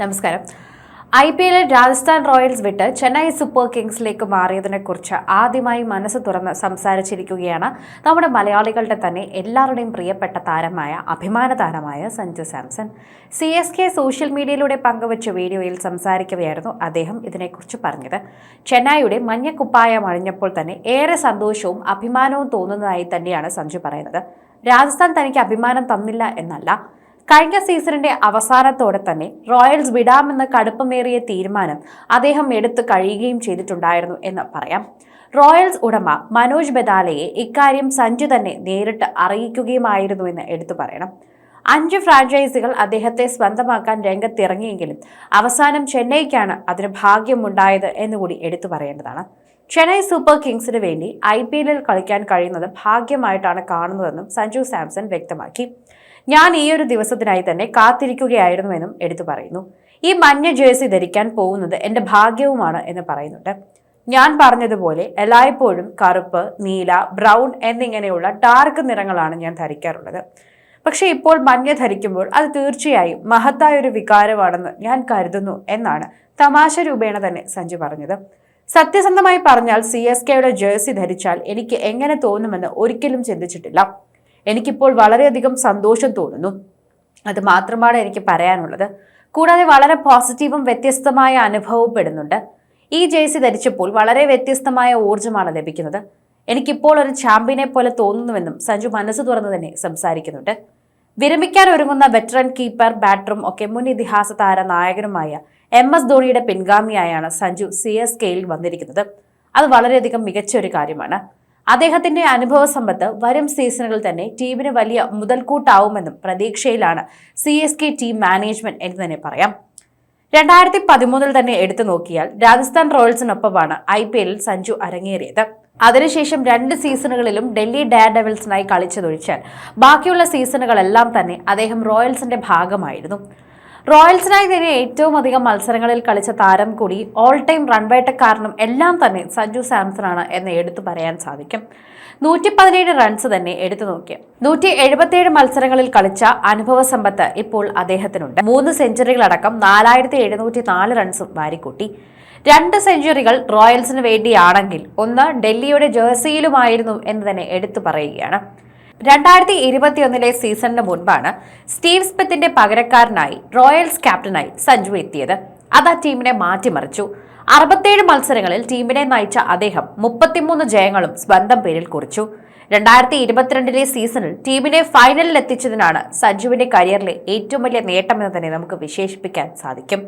നമസ്കാരം. I P എല്ലിൽ Rajasthan Royals വിട്ട് ചെന്നൈ സൂപ്പർ കിങ്സിലേക്ക് മാറിയതിനെക്കുറിച്ച് ആദ്യമായി മനസ്സ് തുറന്ന് സംസാരിച്ചിരിക്കുകയാണ് നമ്മുടെ മലയാളികളുടെ തന്നെ എല്ലാവരുടെയും പ്രിയപ്പെട്ട താരമായ അഭിമാന താരമായ Sanju Samson. C S K social മീഡിയയിലൂടെ പങ്കുവച്ച വീഡിയോയിൽ സംസാരിക്കുകയായിരുന്നു അദ്ദേഹം ഇതിനെക്കുറിച്ച് പറഞ്ഞത്. ചെന്നൈയുടെ മഞ്ഞക്കുപ്പായം അണിഞ്ഞപ്പോൾ തന്നെ ഏറെ സന്തോഷവും അഭിമാനവും തോന്നുന്നതായി തന്നെയാണ് സഞ്ജു പറയുന്നത്. രാജസ്ഥാൻ തനിക്ക് അഭിമാനം തന്നില്ല എന്നല്ല കഴിഞ്ഞ സീസണിന്റെ അവസാനത്തോടെ തന്നെ റോയൽസ് വിടാമെന്ന കടുപ്പമേറിയ തീരുമാനം അദ്ദേഹം എടുത്തു കഴിയുകയും ചെയ്തിട്ടുണ്ടായിരുന്നു എന്ന് പറയാം. റോയൽസ് ഉടമ മനോജ് ബദാലയെ ഇക്കാര്യം സഞ്ജു തന്നെ നേരിട്ട് അറിയിക്കുകയുമായിരുന്നു എന്ന് എടുത്തു പറയണം. അഞ്ച് ഫ്രാഞ്ചൈസികൾ അദ്ദേഹത്തെ സ്വന്തമാക്കാൻ രംഗത്തിറങ്ങിയെങ്കിലും അവസാനം ചെന്നൈക്കാണ് അതിന് ഭാഗ്യമുണ്ടായത് എന്നുകൂടി എടുത്തു പറയേണ്ടതാണ്. ചെന്നൈ സൂപ്പർ കിങ്സിന് വേണ്ടി ഐ പി എല്ലിൽ കളിക്കാൻ കഴിയുന്നത് ഭാഗ്യമായിട്ടാണ് കാണുന്നതെന്നും സഞ്ജു സാംസൺ വ്യക്തമാക്കി. ഞാൻ ഈ ഒരു ദിവസത്തിനായി തന്നെ കാത്തിരിക്കുകയായിരുന്നുവെന്നും എടുത്തു പറയുന്നു. ഈ മഞ്ഞ ജേഴ്സി ധരിക്കാൻ പോകുന്നത് എന്റെ ഭാഗ്യവുമാണ് എന്ന് പറയുന്നുണ്ട്. ഞാൻ പറഞ്ഞതുപോലെ എല്ലായ്പ്പോഴും കറുപ്പ് നീല ബ്രൗൺ എന്നിങ്ങനെയുള്ള ഡാർക്ക് നിറങ്ങളാണ് ഞാൻ ധരിക്കാറുള്ളത്. പക്ഷേ ഇപ്പോൾ മഞ്ഞ ധരിക്കുമ്പോൾ അത് തീർച്ചയായും മഹത്തായ ഒരു വികാരമാണെന്ന് ഞാൻ കരുതുന്നു എന്നാണ് തമാശ രൂപേണ തന്നെ സഞ്ജു പറഞ്ഞത്. സത്യസന്ധമായി പറഞ്ഞാൽ സി എസ് കെയുടെ ജേഴ്സി ധരിച്ചാൽ എനിക്ക് എങ്ങനെ തോന്നുമെന്ന് ഒരിക്കലും ചിന്തിച്ചിട്ടില്ല. എനിക്കിപ്പോൾ വളരെയധികം സന്തോഷം തോന്നുന്നു. അത് മാത്രമാണ് എനിക്ക് പറയാനുള്ളത്. കൂടാതെ വളരെ പോസിറ്റീവും വ്യത്യസ്തമായ അനുഭവപ്പെടുന്നുണ്ട് ഈ ജേഴ്സി ധരിച്ചപ്പോൾ വളരെ വ്യത്യസ്തമായ ഊർജമാണ് ലഭിക്കുന്നത്. എനിക്കിപ്പോൾ ഒരു ചാമ്പ്യനെ പോലെ തോന്നുന്നുവെന്നും സഞ്ജു മനസ്സ് തുറന്നു തന്നെ സംസാരിക്കുന്നുണ്ട്. വിരമിക്കാൻ ഒരുങ്ങുന്ന വെറ്ററൻ കീപ്പർ ബാറ്ററും ഒക്കെ മുൻ ഇതിഹാസ താര നായകനുമായ എം എസ് ധോണിയുടെ പിൻഗാമിയായാണ് സഞ്ജു സി എസ് കെയിൽ വന്നിരിക്കുന്നത്. അത് വളരെയധികം മികച്ച ഒരു കാര്യമാണ്. അദ്ദേഹത്തിന്റെ അനുഭവ സമ്പത്ത് വരും സീസണുകളിൽ തന്നെ ടീമിന് വലിയ മുതൽക്കൂട്ടാവുമെന്നും പ്രതീക്ഷയിലാണ് C S K team management എന്ന് തന്നെ പറയാം. രണ്ടായിരത്തി പതിമൂന്നിൽ തന്നെ എടുത്തു നോക്കിയാൽ രാജസ്ഥാൻ റോയൽസിനൊപ്പമാണ് ഐ പി എല്ലിൽ സഞ്ജു അരങ്ങേറിയത്. അതിനുശേഷം രണ്ട് സീസണുകളിലും ഡൽഹി ഡയർ ഡെവിൾസിനായി കളിച്ചതൊഴിച്ചാൽ ബാക്കിയുള്ള സീസണുകളെല്ലാം തന്നെ അദ്ദേഹം റോയൽസിന്റെ ഭാഗമായിരുന്നു. റോയൽസിനായി തന്നെ ഏറ്റവും അധികം മത്സരങ്ങളിൽ കളിച്ച താരം കൂടി ഓൾ ടൈം റൺവേട്ടക്കാരനും എല്ലാം തന്നെ സഞ്ജു സാംസൺ ആണ് എന്ന് എടുത്തു പറയാൻ സാധിക്കും. നൂറ്റി പതിനേഴ് റൺസ് തന്നെ എടുത്തു നോക്കിയ നൂറ്റി എഴുപത്തിയേഴ് മത്സരങ്ങളിൽ കളിച്ച അനുഭവ സമ്പത്ത് ഇപ്പോൾ അദ്ദേഹത്തിനുണ്ട്. മൂന്ന് സെഞ്ചുറികളടക്കം നാലായിരത്തി എഴുന്നൂറ്റി നാല് റൺസും വാരിക്കൂട്ടി. രണ്ട് സെഞ്ചുറികൾ റോയൽസിന് വേണ്ടിയാണെങ്കിൽ ഒന്ന് ഡൽഹിയുടെ ജേഴ്സിയിലുമായിരുന്നു എന്ന് തന്നെ എടുത്തു പറയുകയാണ്. രണ്ടായിരത്തി ഇരുപത്തിയൊന്നിലെ സീസണിന് മുൻപാണ് സ്റ്റീവ് സ്മിത്തിന്റെ പകരക്കാരനായി റോയൽസ് ക്യാപ്റ്റനായി സഞ്ജു എത്തിയത്. അത് ആ ടീമിനെ മാറ്റിമറിച്ചു. അറുപത്തേഴ് മത്സരങ്ങളിൽ ടീമിനെ നയിച്ച അദ്ദേഹം മുപ്പത്തിമൂന്ന് ജയങ്ങളും സ്വന്തം പേരിൽ കുറിച്ചു. രണ്ടായിരത്തി ഇരുപത്തിരണ്ടിലെ സീസണിൽ ടീമിനെ ഫൈനലിൽ എത്തിച്ചതിനാണ് സഞ്ജുവിന്റെ കരിയറിലെ ഏറ്റവും വലിയ നേട്ടമെന്ന് തന്നെ നമുക്ക് വിശേഷിപ്പിക്കാൻ സാധിക്കും.